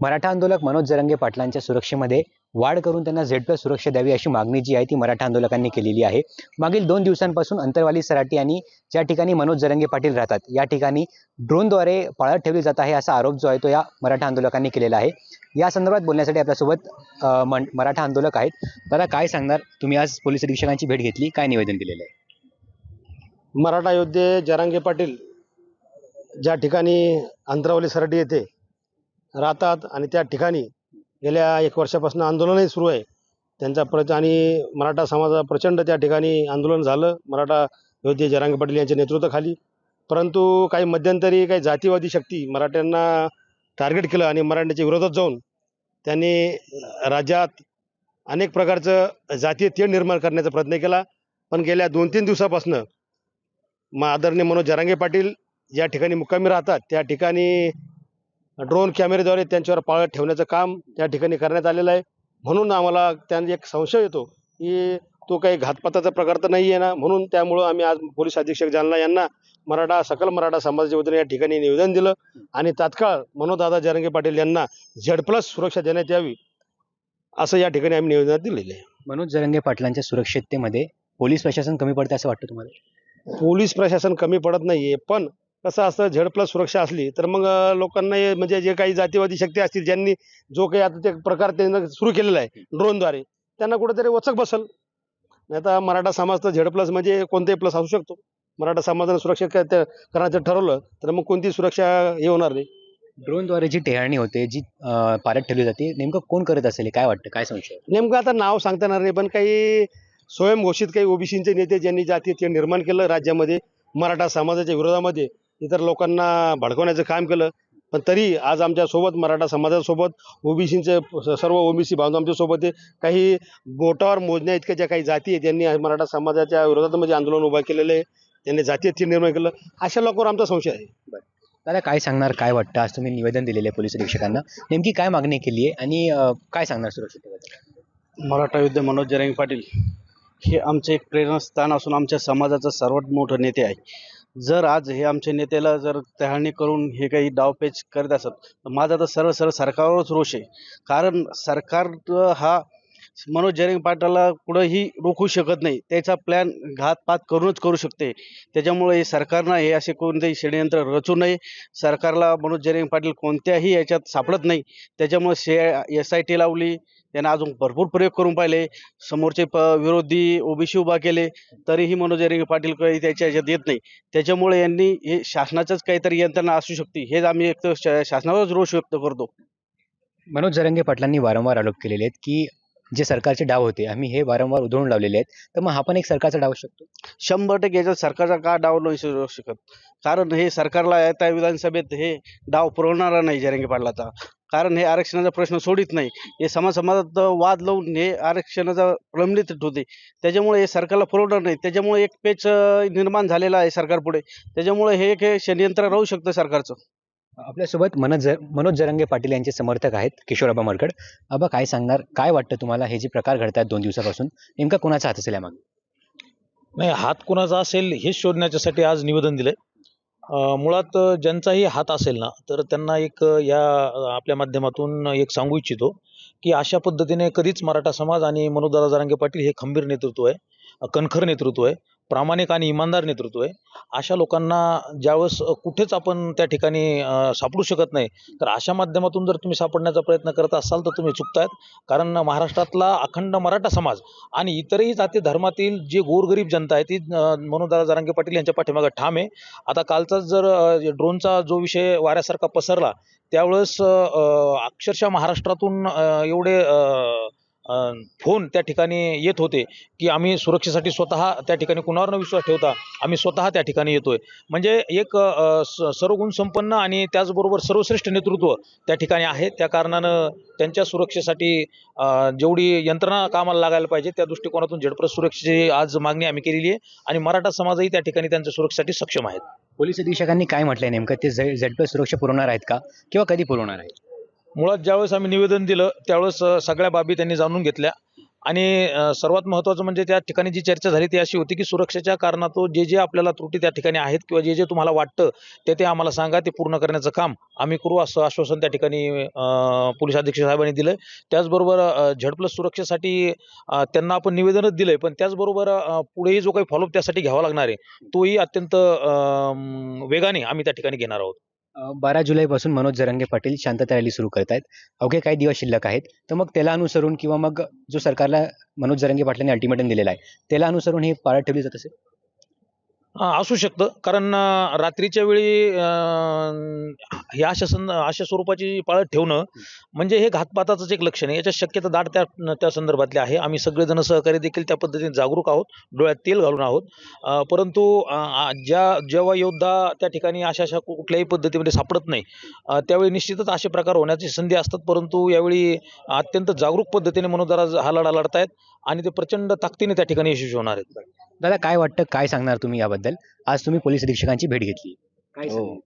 मराठा आंदोलक मनोज जरंगे पाटलांच्या सुरक्षेमध्ये वाढ करून त्यांना झेड प्लस सुरक्षा द्यावी अशी मागणी जी आहे ती मराठा आंदोलकांनी केलेली आहे. मागील दोन दिवसांपासून अंतरवाली सराटी आणि ज्या ठिकाणी मनोज जरंगे पाटील राहतात या ठिकाणी ड्रोनद्वारे पाळत ठेवली जात आहे असा आरोप जो आहे तो या मराठा आंदोलकांनी केलेला आहे. या संदर्भात बोलण्यासाठी आपल्यासोबत मराठा आंदोलक आहेत. दादा काय सांगणार? तुम्ही आज पोलीस अधीक्षकांची भेट घेतली काय निवेदन दिलेलं आहे? मराठा योद्धे जरांगे पाटील ज्या ठिकाणी अंतरावली सराटी येथे राहतात आणि त्या ठिकाणी गेल्या एक वर्षापासून आंदोलनही सुरू आहे. त्यांचा प्र आणि मराठा समाजा प्रचंड त्या ठिकाणी आंदोलन झालं. मराठा योद्धे जरांगे पाटील यांच्या नेतृत्वाखाली. परंतु काही मध्यंतरी काही जातीवादी शक्ती मराठ्यांना टार्गेट केलं आणि मराठ्यांच्या विरोधात जाऊन त्यांनी राज्यात अनेक प्रकारचं जातीय तेढ निर्माण करण्याचा प्रयत्न केला. पण गेल्या दोन तीन दिवसापासून म आदरणीय मनोज जरांगे पाटील ज्या ठिकाणी मुक्कामी राहतात. त्या ठिकाणी ड्रोन कॅमेऱ्याद्वारे त्यांच्यावर पाळत ठेवण्याचं काम त्या ठिकाणी करण्यात आलेलं आहे. म्हणून आम्हाला त्यांनी एक संशय येतो की तो काही घातपाताचा प्रकार तर नाही आहे ना? म्हणून त्यामुळं आम्ही आज पोलीस अधीक्षक जालना यांना मराठा सकल मराठा समाजाच्या वतीने या ठिकाणी निवेदन दिलं. आणि तात्काळ मनोजदादा जरांगे पाटील यांना झेड प्लस सुरक्षा देण्यात यावी असं या ठिकाणी आम्ही निवेदनात दिलेलं आहे. मनोज जरंगे पाटलांच्या सुरक्षिततेमध्ये पोलीस प्रशासन कमी पडते असं वाटतं तुम्हाला? पोलीस प्रशासन कमी पडत नाहीये पण कसं असतं झेड प्लस सुरक्षा असली तर मग लोकांना म्हणजे जे काही जातीवादी शक्ती असतील ज्यांनी जो काही आता ते प्रकार त्यांना सुरू केलेला आहे ड्रोनद्वारे त्यांना कुठेतरी वचक बसल. नाही तर मराठा समाज तर झेड प्लस म्हणजे कोणताही प्लस असू शकतो. मराठा समाजाने सुरक्षा क- ते करण्याचं ठरवलं तर मग कोणती सुरक्षा हे होणार नाही. ड्रोनद्वारे जी टेहळणी होते जी अ, पाळत ठेवली जाते नेमकं कोण करत असेल काय वाटतं? काय संशय? नेमकं आता नाव सांगता येणार नाही पण काही स्वयंघोषित काही ओबीसीचे नेते ज्यांनी जातीय तेढ निर्माण केलं राज्यामध्ये मराठा समाजाच्या विरोधामध्ये इतर लोकांना भडकवण्याचं काम केलं. पण तरी आज आमच्यासोबत मराठा समाजासोबत ओबीसीचे सर्व ओबीसी बांधव आमच्यासोबत आहे. काही बोटावर मोजण्या इतक्या ज्या काही जाती आहेत त्यांनी आज मराठा समाजाच्या विरोधामध्ये आंदोलन उभं केलेलं आहे त्यांनी जातीय निर्माण केलं. अशा लोकांवर आमचा संशय आहे. दादा काय सांगणार काय वाटतं? आज तुम्ही निवेदन दिलेलं आहे पोलीस अधीक्षकांना नेमकी काय मागणी केली आहे आणि काय सांगणार सुरक्षिततेबद्दल मराठा युद्ध मनोज जरांगे पाटील हे आमचे एक प्रेरणास्थान असून आमच्या समाजाचं सर्वात मोठं नेते आहे. जर आज हे आमच्या नेत्याला जर तहाणी करून हे काही डावपेच करत असत तर माझा तर सरळ सरळ सरकारवरच रोष आहे. कारण सरकार हा मनोज जरांगे पाटलाला कुठंही रोखू शकत नाही. त्याचा प्लॅन घातपात करूनच करू शकते. त्याच्यामुळे सरकारनं हे असे कोणतेही षडयंत्र रचू नये. सरकारला मनोज जरिंग पाटील कोणत्याही याच्यात सापडत नाही. त्याच्यामुळे शे एस आय टी लावली त्यांना अजून भरपूर प्रयोग करून पाहिले. समोरचे प विरोधी ओबीसी उभा केले तरीही मनोज जरांगे पाटील काही त्याच्या ह्याच्यात येत नाही. त्याच्यामुळे यांनी हे शासनाचंच काहीतरी यंत्रणा असू शकते हेच आम्ही एक तर शा- शासनावरच रोष व्यक्त करतो. मनोज जरंगे पाटलांनी वारंवार आरोप केलेले आहेत की जे सरकारचे डाव होते आम्ही हे वारंवार उधळून लावलेले आहेत. तर मग हा पण एक सरकारचा डाव असू शकतो? शंभर टक्के याच्यात सरकारचा का डाव नाही शकत? कारण हे सरकारला येत्या विधानसभेत हे डाव पुरवणारा नाही जरंगे पाटलाचा. कारण हे आरक्षणाचा प्रश्न सोडित नाही. हे समाज समाजात वाद लावून हे आरक्षणाचा प्रलंबित होते त्याच्यामुळे हे सरकारला पुरवणार नाही. त्याच्यामुळे एक पेच निर्माण झालेला आहे सरकारपुढे त्याच्यामुळे हे एक हे षडयंत्र राहू शकतं सरकारचं. आपल्यासोबत मनोज मनोज जरंगे पाटील यांचे समर्थक आहेत किशोरबा मरकड आबा काय सांगणार? काय वाटतं तुम्हाला? हे जे प्रकार घडतात दोन दिवसापासून नेमका कोणाचा हात असेल यामागे नाही हात कोणाचा असेल हेच शोधण्याच्यासाठी आज निवेदन दिलंय. मुळात ज्यांचाही हात असेल ना तर त्यांना एक या आपल्या माध्यमातून एक सांगू इच्छितो की अशा पद्धतीने कधीच मराठा समाज आणि मनोजदादा जरांगे पाटील हे खंबीर नेतृत्व आहे कणखर नेतृत्व आहे. प्रामाणिक आणि इमानदार नेतृत्व आहे. अशा लोकांना ज्यावेळेस कुठेच आपण त्या ठिकाणी सापडू शकत नाही तर अशा माध्यमातून जर तुम्ही सापडण्याचा प्रयत्न करत असाल तर तुम्ही चुकतायत. कारण महाराष्ट्रातला अखंड मराठा समाज आणि इतरही जाती धर्मातील जे गोरगरीब जनता आहे ती अं, मनोजदादा जरांगे पाटील यांच्या पाठीमागं ठाम आहे. आता कालचाच जर ड्रोनचा जो विषय वाऱ्यासारखा पसरला त्यावेळेस अक्षरशः महाराष्ट्रातून एवढे फोन त्या ठिकाणी येत होते की आम्ही सुरक्षेसाठी स्वतः त्या ठिकाणी कुणावर न विश्वास ठेवता? आम्ही स्वतः त्या ठिकाणी येतोय. म्हणजे एक अं, सर्वगुण संपन्न आणि त्याचबरोबर सर्वश्रेष्ठ नेतृत्व त्या ठिकाणी आहे. त्या कारणानं त्यांच्या सुरक्षेसाठी जेवढी यंत्रणा कामाला लागायला पाहिजे त्या दृष्टिकोनातून झेडप्रस सुरक्षेची आज मागणी आम्ही केलेली आहे आणि मराठा समाजही त्या ठिकाणी त्यांच्या सुरक्षेसाठी सक्षम आहेत. पोलीस अधीक्षकांनी काय म्हटलंय नेमकं? ते झेड सुरक्षा पुरवणार आहेत का? किंवा कधी पुरवणार आहेत? मुळात ज्यावेळेस आम्ही निवेदन दिलं त्यावेळेस सगळ्या बाबी त्यांनी जाणून घेतल्या. आणि सर्वात महत्त्वाचं म्हणजे त्या ठिकाणी जी चर्चा झाली ती अशी होती की सुरक्षेच्या कारणातो जे जे आपल्याला त्रुटी त्या ठिकाणी आहेत किंवा जे जे तुम्हाला वाटतं ते ते आम्हाला सांगा ते पूर्ण करण्याचं काम आम्ही करू असं आश्वासन त्या ठिकाणी पोलीस अधीक्षक साहेबांनी दिलं त्याचबरोबर झड प्लस सुरक्षेसाठी त्यांना आपण निवेदनच दिलंय पण त्याचबरोबर पुढेही जो काही फॉलोअप त्यासाठी घ्यावा लागणार आहे तोही अत्यंत वेगाने आम्ही त्या ठिकाणी घेणार आहोत. बारा जुलैपासून मनोज जरांगे पाटील शांतता रॅली सुरू करत आहेत अवघे काही दिवस शिल्लक आहेत. तर मग त्याला अनुसरून किंवा मग जो सरकारला मनोज जरांगे पाटलांनी अल्टिमेटम दिलेला आहे त्याला अनुसरून हे पाळत ठेवली जात असेल? असू शकतं. कारण रात्रीच्या वेळी ही अशा सं अशा स्वरूपाची पाळत ठेवणं म्हणजे हे घातपाताचंच एक लक्षण आहे. याच्या शक्यता दाट त्या त्या संदर्भातली आहे. आम्ही सगळेजण सहकारी देखील त्या पद्धतीने जागरूक आहोत. डोळ्यात तेल घालून आहोत. परंतु ज्या जेव्हा योद्धा त्या ठिकाणी अशा अशा कुठल्याही पद्धतीमध्ये सापडत नाही त्यावेळी निश्चितच असे प्रकार होण्याची संधी असतात. परंतु यावेळी अत्यंत जागरूक पद्धतीने मनोदरा हा लढा लढतायत आणि ते प्रचंड ताकदीने त्या ठिकाणी यशस्वी होणार आहेत. दादा काय वाटतं काय सांगणार तुम्ही याबद्दल? आज तुम्ही पोलीस अधीक्षकांची भेट घेतली. काय हो. सांगाल?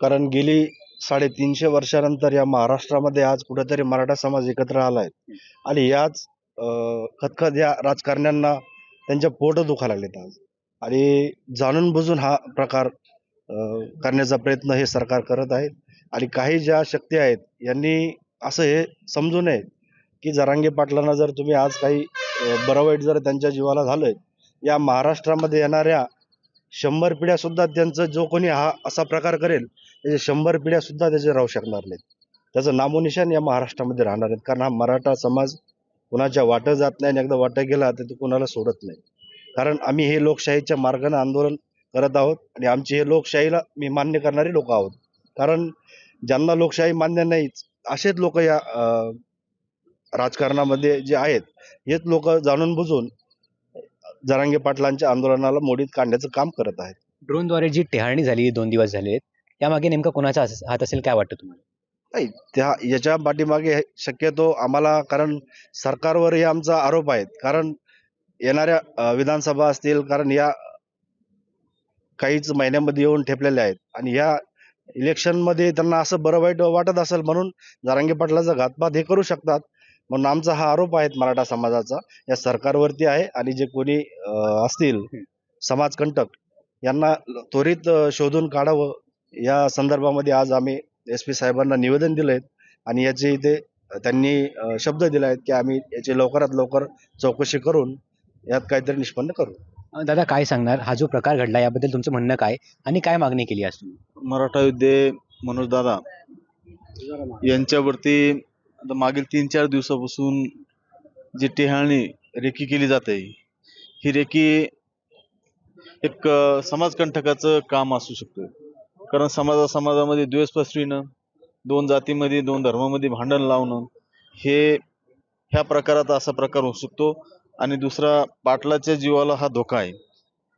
कारण गेली साडेतीनशे वर्षानंतर या महाराष्ट्रामध्ये आज कुठेतरी मराठा समाज एकत्र आला आहे आणि याच अं, खतखत या राजकारण्यांना त्यांच्या पोट दुखा लागलेत आज. आणि जाणून बुजून हा प्रकार अं, करण्याचा प्रयत्न हे सरकार करत आहे. आणि काही ज्या शक्ती आहेत यांनी असं हे समजू नये की जरांगे पाटलांना जर तुम्ही आज काही अं, बरं वाईट जर त्यांच्या जीवाला झालंय या महाराष्ट्रामध्ये येणाऱ्या शंभर पिढ्या सुद्धा त्यांचं जो कोणी हा असा प्रकार करेल त्याचे शंभर पिढ्या सुद्धा त्याचे राहू शकणार नाहीत. त्याचं नामोनिशान या महाराष्ट्रामध्ये राहणार आहेत. कारण हा मराठा समाज कुणाच्या वाटं जात नाही आणि एकदा वाटं गेला तर तो कुणाला सोडत नाही. कारण आम्ही हे लोकशाहीच्या मार्गाने आंदोलन करत आहोत आणि आमची हे लोकशाहीला मी मान्य करणारी लोक आहोत. कारण ज्यांना लोकशाही मान्य नाहीच असेच लोक या राजकारणामध्ये जे आहेत हेच लोक जाणून बुजून जरांगे पाटलांच्या आंदोलनाला मोडीत काढण्याचं काम करत आहेत. ड्रोनद्वारे जी टेहाळणी झाली दोन दिवस झाले आहेत यामागे नेमका कोणाचा अस- हात असेल काय वाटतं तुम्हाला? नाही त्या याच्या पाठीमागे शक्यतो आम्हाला कारण सरकारवर हे आमचा आरोप आहेत. कारण येणाऱ्या अ, विधानसभा असतील कारण या काहीच महिन्यामध्ये येऊन ठेपलेल्या आहेत. आणि या इलेक्शनमध्ये त्यांना असं बरं वाईट वाटत असेल म्हणून जारांगे पाटलाचा घातपात हे करू शकतात. म्हणून आमचा हा आरोप आहे मराठा समाजाचा. या सरकारवरती आहे आणि जे कोणी असतील समाजकंटक यांना त्वरित शोधून काढावं. या संदर्भामध्ये आज आम्ही एस पी साहेबांना निवेदन दिलंय आणि याचे इथे त्यांनी शब्द दिला आहेत की आम्ही याची लवकरात लवकर चौकशी करून यात काहीतरी निष्पन्न करू. दादा काय सांगणार? हा जो प्रकार घडला याबद्दल तुमचं म्हणणं काय? आणि काय मागणी केली आज तुम्ही? मराठा योद्धे मनोज दादा यांच्यावरती आता मागील तीन चार दिवसापासून जी टेहाळणी रेकी केली जाते ही रेकी एक समाजकंठकाचं समाजकंटकाचं काम असू शकतं. कारण समाजा समाजामध्ये द्वेष पसरविणं दोन जातीमध्ये दोन धर्मामध्ये भांडण लावणं हे ह्या प्रकारात असा प्रकार होऊ शकतो. आणि दुसरा पाटलाच्या जीवाला हा धोका आहे.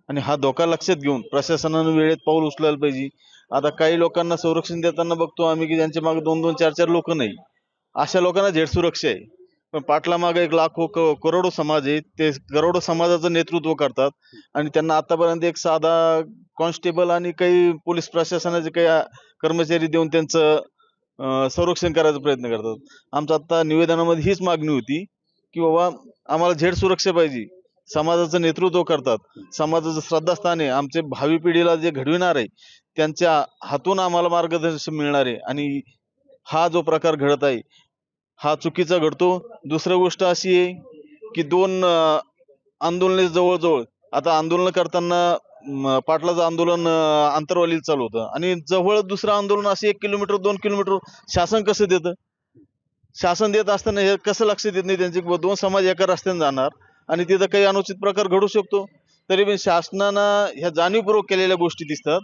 आणि हा धोका लक्षात घेऊन प्रशासनानं वेळेत पाऊल उचलायला पाहिजे. आता काही लोकांना संरक्षण देताना बघतो आम्ही की ज्यांच्या मागे दोन दोन चार चार लोक नाही. अशा लोकांना झेड सुरक्षा आहे. पण पाटला एक लाखो क- करोडो समाज आहे. ते करोडो समाजाचं नेतृत्व करतात. आणि त्यांना आतापर्यंत एक साधा कॉन्स्टेबल आणि काही पोलीस प्रशासनाचे काही कर्मचारी देऊन त्यांचं संरक्षण करायचा प्रयत्न करतात. आमचं आता निवेदनामध्ये हीच मागणी होती की बाबा आम्हाला झेड सुरक्षा पाहिजे. समाजाचं नेतृत्व करतात. समाजाचं श्रद्धास्थान आहे. आमचे भावी पिढीला जे घडविणार आहे त्यांच्या हातून आम्हाला मार्गदर्शन मिळणार आहे. आणि हा जो प्रकार घडत आहे हा चुकीचा घडतो. दुसरी गोष्ट अशी आहे की दोन आंदोलने जवळजवळ आता आंदोलन करताना पाटलाचं आंदोलन अं, आंतरवालीला चालू होतं. आणि जवळ दुसरं आंदोलन असं एक किलोमीटर दोन किलोमीटर शासन कसं देतं? शासन देत असताना हे कसं लक्ष देत नाही त्यांचे? दोन समाज एका रस्त्याने जाणार आणि तिथं काही अनुचित प्रकार घडू शकतो. तरी पण शासनानं ह्या जाणीवपूर्वक केलेल्या गोष्टी दिसतात.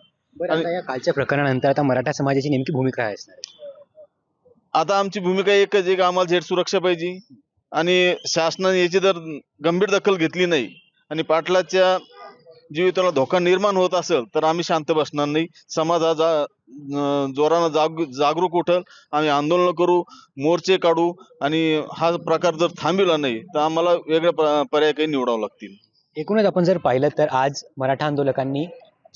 कालच्या प्रकरणानंतर आता मराठा समाजाची नेमकी भूमिका काय असणार आहे? आता आमची भूमिका एकच आहे की आम्हाला झेड सुरक्षा पाहिजे. आणि शासनाने याची जर गंभीर दखल घेतली नाही. आणि पाटलाच्या जीविताला धोका निर्माण होत असेल तर आम्ही शांत बसणार नाही. समाज हा जा जोरानं जाग जागरूक उठल. आम्ही आंदोलन करू मोर्चे काढू. आणि हा प्रकार जर थांबविला नाही तर आम्हाला वेगळ्या पर्याय काही निवडावं लागतील. एकूणच आपण जर पाहिलं तर आज मराठा आंदोलकांनी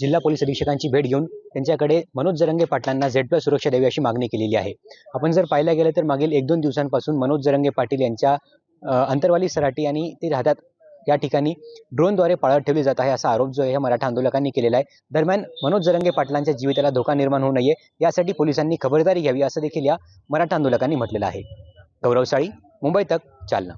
जिल्हा पोलीस अधीक्षकांची भेट घेऊन त्यांच्याकडे मनोज जरंगे पाटलांना झेड प्लस सुरक्षा द्यावी अशी मागणी केलेली आहे. आपण जर पाहायला गेलं तर मागील एक दोन दिवसांपासून मनोज जरंगे पाटील यांच्या अंतरवाली सराटी आणि ते राहतात या ठिकाणी ड्रोनद्वारे पाळत ठेवली जात आहे असा आरोप जो आहे मराठा आंदोलकांनी केलेला आहे. दरम्यान मनोज जरंगे पाटलांच्या जीवितला धोका निर्माण होऊ नये यासाठी पोलिसांनी खबरदारी घ्यावी असं देखील या मराठा आंदोलकांनी म्हटलेलं आहे. गौरवशाळी मुंबई तक चालना